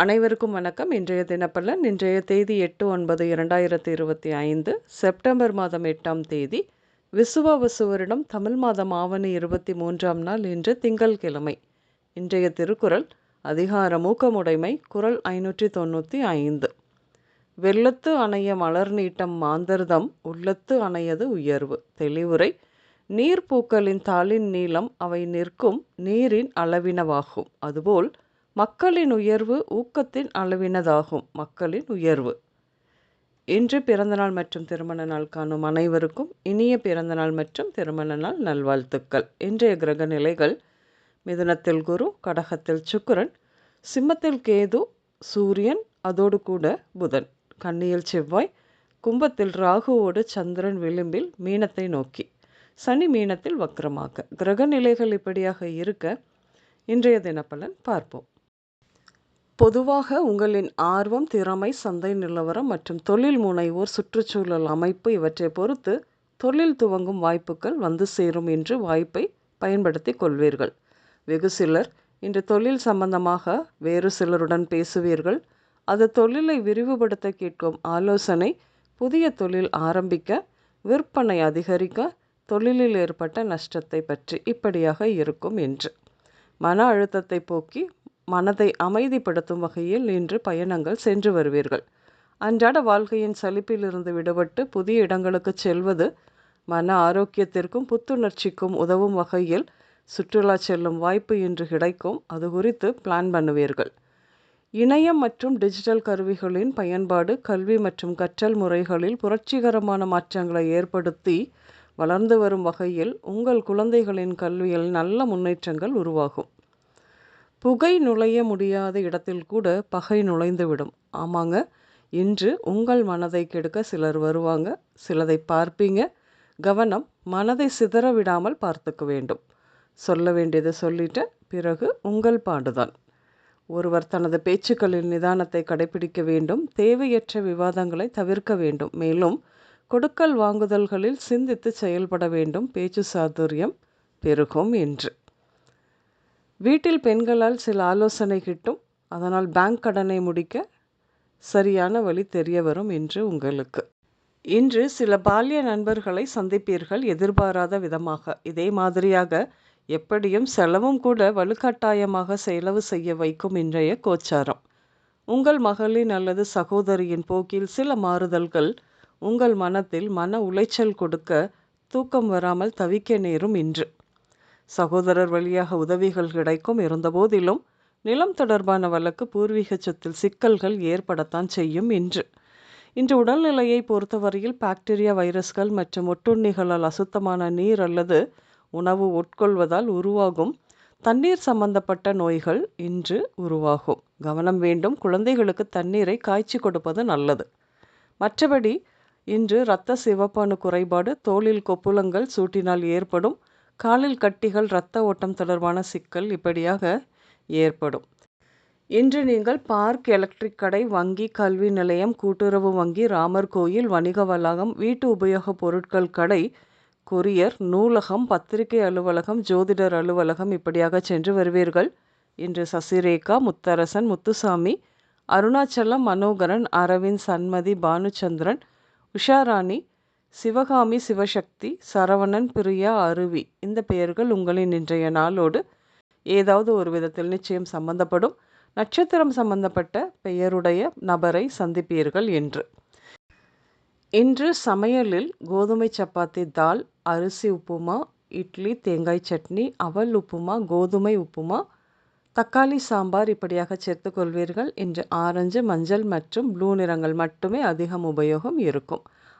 அனைவருக்கும் வணக்கம். இன்றைய தினப்பலன் இன்றைய தேதி எட்டு ஒன்பது இரண்டாயிரத்தி இருபத்தி ஐந்து செப்டம்பர் மாதம் எட்டாம் தேதி விசுவாவசு வருடம் தமிழ் மாதம் ஆவணி இருபத்தி மூன்றாம் நாள் இன்று திங்கள்கிழமை. இன்றைய திருக்குறள் அதிகார மூக்கமுடைமை குரல் ஐநூற்றி தொண்ணூற்றி ஐந்து. வெள்ளத்து அணைய மலர் நீட்டம் மாந்தர்தம் உள்ளத்து அணையது உயர்வு. தெளிவுரை நீர்ப்பூக்களின் தாளின் நீளம் அவை நிற்கும் நீரின் அளவினவாகும். அதுபோல் மக்களின் உயர்வு ஊக்கத்தின் அளவினதாகும். மக்களின் உயர்வு. இன்று பிறந்தநாள் மற்றும் திருமண நாள் காணும் அனைவருக்கும் இனிய பிறந்தநாள் மற்றும் திருமண நாள் நல்வாழ்த்துக்கள். இன்றைய கிரக நிலைகள் மிதுனத்தில் குரு கடகத்தில் சுக்கரன் சிம்மத்தில் கேது சூரியன் அதோடு கூட புதன். கன்னியில் செவ்வாய் கும்பத்தில் ராகுவோடு சந்திரன் விளிம்பில் மீனத்தை நோக்கி. சனி மீனத்தில் வக்ரமாக. கிரக நிலைகள் இப்படியாக இருக்க இன்றைய தினப்பலன் பார்ப்போம். பொதுவாக உங்களின் ஆர்வம் திறமை சந்தை நிலவரம் மற்றும் தொழில் முனைவோர் சுற்றுச்சூழல் அமைப்பு இவற்றை பொறுத்து தொழில் துவங்கும் வாய்ப்புகள் வந்து சேரும் என்று வாய்ப்பை பயன்படுத்தி கொள்வீர்கள். வெகு சிலர் இன்று தொழில் சம்பந்தமாக வேறு சிலருடன் பேசுவீர்கள். அது தொழிலை விரிவுபடுத்த கேட்கும் ஆலோசனை புதிய தொழில் ஆரம்பிக்க விற்பனை அதிகரிக்க தொழிலில் ஏற்பட்ட நஷ்டத்தை பற்றி இப்படியாக இருக்கும் என்று. மன அழுத்தத்தை போக்கி மனதை அமைதிப்படுத்தும் வகையில் இன்று பயணங்கள் சென்று வருவீர்கள். அன்றாட வாழ்க்கையின் சலிப்பிலிருந்து விடுபட்டு புதிய இடங்களுக்கு செல்வது மன ஆரோக்கியத்திற்கும் புத்துணர்ச்சிக்கும் உதவும் வகையில் சுற்றுலா செல்லும் வாய்ப்பு இன்று கிடைக்கும். அது குறித்து பிளான் பண்ணுவீர்கள். இணையம் மற்றும் டிஜிட்டல் கருவிகளின் பயன்பாடு கல்வி மற்றும் கற்றல் முறைகளில் புரட்சிகரமான மாற்றங்களை ஏற்படுத்தி வளர்ந்து வரும் வகையில் உங்கள் குழந்தைகளின் கல்வியில் நல்ல முன்னேற்றங்கள் உருவாகும். புகை நுழைய முடியாத இடத்தில் கூட பகை நுழைந்துவிடும். ஆமாங்க இன்று உங்கள் மனதை கெடுக்க சிலர் வருவாங்க சிலதை பார்ப்பீங்க. கவனம் மனதை சிதற விடாமல் பார்த்துக்க வேண்டும். சொல்ல வேண்டியதை சொல்லிட்டு பிறகு உங்கள் பாடுதான். ஒருவர் தனது பேச்சுக்களில் நிதானத்தை கடைபிடிக்க வேண்டும் தேவையற்ற விவாதங்களை தவிர்க்க வேண்டும். மேலும் கொடுக்கல் வாங்குதல்களில் சிந்தித்து செயல்பட வேண்டும். பேச்சு சாதுரியம் பெருகும் என்று. வீட்டில் பெண்களால் சில ஆலோசனை கிட்டும். அதனால் பேங்க் கடனை முடிக்க சரியான வழி தெரிய வரும் என்று உங்களுக்கு. இன்று சில பால்ய நண்பர்களை சந்திப்பீர்கள் எதிர்பாராத விதமாக. இதே மாதிரியாக எப்படியும் செலவும் கூட வலுக்கட்டாயமாக செலவு செய்ய வைக்கும் இன்றைய கோச்சாரம். உங்கள் மகளின் அல்லது சகோதரியின் போக்கில் சில மாறுதல்கள் உங்கள் மனத்தில் மன உளைச்சல் கொடுக்க தூக்கம் வராமல் தவிக்க நேரும் இன்று. சகோதரர் வழியாக உதவிகள் கிடைக்கும். இருந்தபோதிலும் நிலம் தொடர்பான வழக்கு பூர்வீக சொத்தில் சிக்கல்கள் ஏற்படத்தான் செய்யும் இன்று. இன்று உடல்நிலையை பொறுத்தவரையில் பாக்டீரியா வைரஸ்கள் மற்றும் ஒட்டுண்ணிகளால் அசுத்தமான நீர் அல்லது உணவு உட்கொள்வதால் உருவாகும் தண்ணீர் சம்பந்தப்பட்ட நோய்கள் இன்று உருவாகும். கவனம் வேண்டும். குழந்தைகளுக்கு தண்ணீரை காய்ச்சி கொடுப்பது நல்லது. மற்றபடி இன்று இரத்த சிவப்பணு குறைபாடு தோலில் கொப்புளங்கள் சூட்டினால் ஏற்படும் காலில் கட்டிகள் இரத்த ஓட்டம் தொடர்பான சிக்கல் இப்படியாக ஏற்படும். இன்று நீங்கள் பார்க் எலக்ட்ரிக் கடை வங்கி கல்வி நிலையம் கூட்டுறவு வங்கி ராமர் கோயில் வணிக வளாகம் வீட்டு உபயோகப் பொருட்கள் கடை கொரியர் நூலகம் பத்திரிகை அலுவலகம் ஜோதிடர் அலுவலகம் இப்படியாக சென்று வருவீர்கள். இன்று சசிரேகா முத்தரசன் முத்துசாமி அருணாச்சலம் மனோகரன் அரவிந்த் சன்மதி பானுச்சந்திரன் உஷாராணி சிவகாமி சிவசக்தி சரவணன் பிரியா அருவி. இந்த பெயர்கள் உங்களின் இன்றைய நாளோடு ஏதாவது ஒரு விதத்தில் நிச்சயம் சம்பந்தப்படும். நட்சத்திரம் சம்பந்தப்பட்ட பெயருடைய நபரை சந்திப்பீர்கள் என்று. இன்று சமையலில் கோதுமை சப்பாத்தி தால் அரிசி உப்புமா இட்லி தேங்காய் சட்னி அவல் உப்புமா கோதுமை உப்புமா தக்காளி சாம்பார் இப்படியாக சேர்த்துக்கொள்வீர்கள் இன்று ஆரஞ்சு மஞ்சள் மற்றும் ப்ளூ நிறங்கள் மட்டுமே அதிகம் உபயோகம் இருக்கும்.